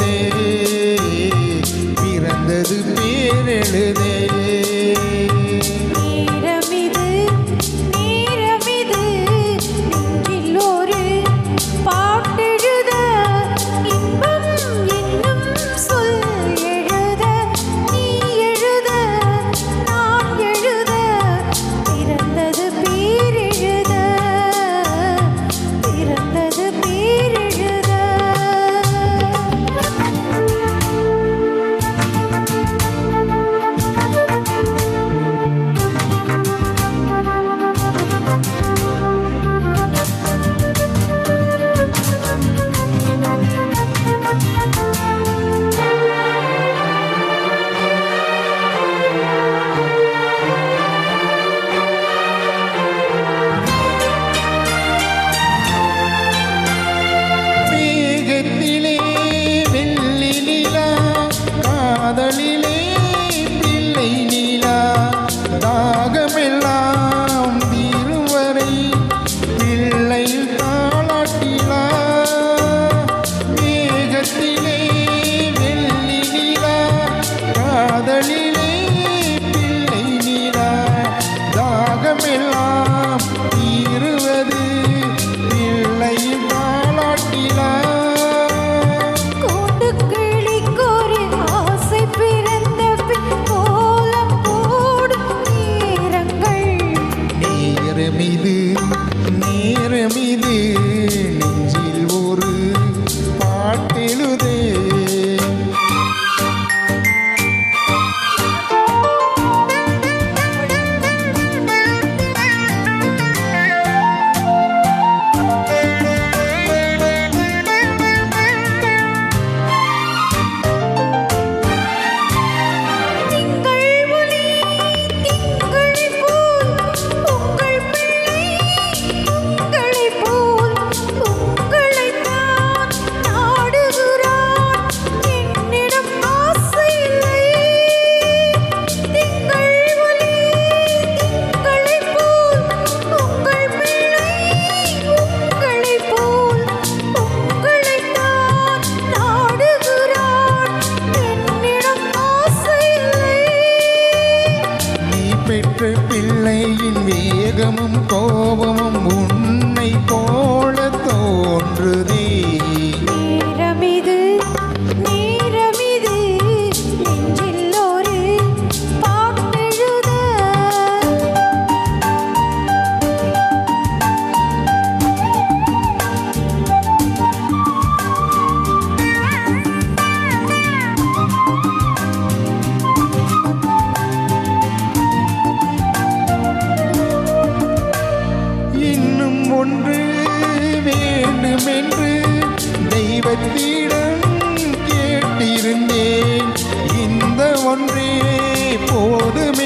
பேரெழுதே பிறந்தது பேரெழுதே வேகமும் தெய்வத்திடம் கேட்டிருந்தேன். இந்த ஒன்றே போதும்.